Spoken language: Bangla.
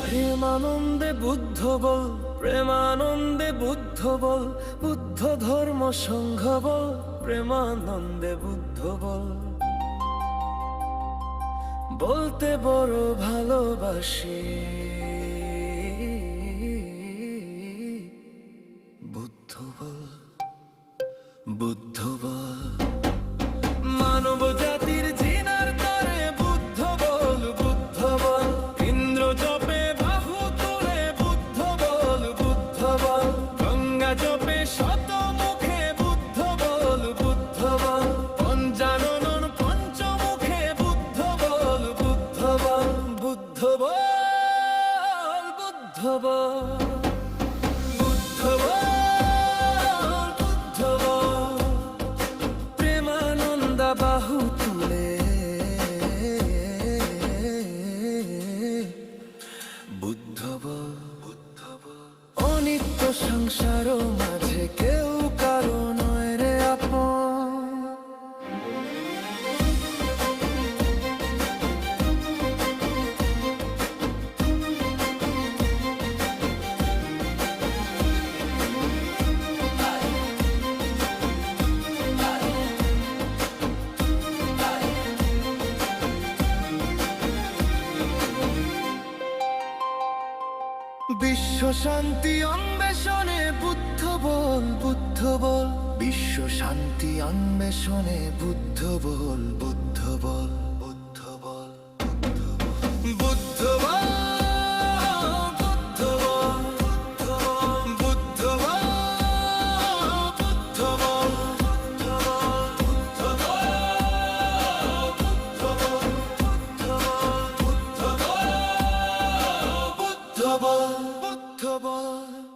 প্রেমানন্দে বুদ্ধ বল প্রেমানন্দে বুদ্ধ বল বুদ্ধ ধর্ম সংঘ বল প্রেমানন্দে বুদ্ধ বল বলতে বড় ভালোবাসি, বুদ্ধ বল বুদ্ধ মানব জাতির জিনার তরে বুদ্ধ বল বুদ্ধ বল ইন্দ্র জপে বাহু তুলে বুদ্ধ বল বুদ্ধ বল গঙ্গা জপে শত মুখে বুদ্ধ বল বুদ্ধ বল পঞ্চানন পঞ্চমুখে বুদ্ধ বল বুদ্ধ বল বুদ্ধ বল বুদ্ধ বল বাহু তুলে বুদ্ধব বুদ্ধব অনিত্য সংসার মাঝে কে বিশ্ব শান্তি অন্বেষণে বুদ্ধ বল বুদ্ধ বল। বিশ্ব শান্তি অন্বেষণে বুদ্ধ বল বুদ্ধ বল। বুদ্ধ বল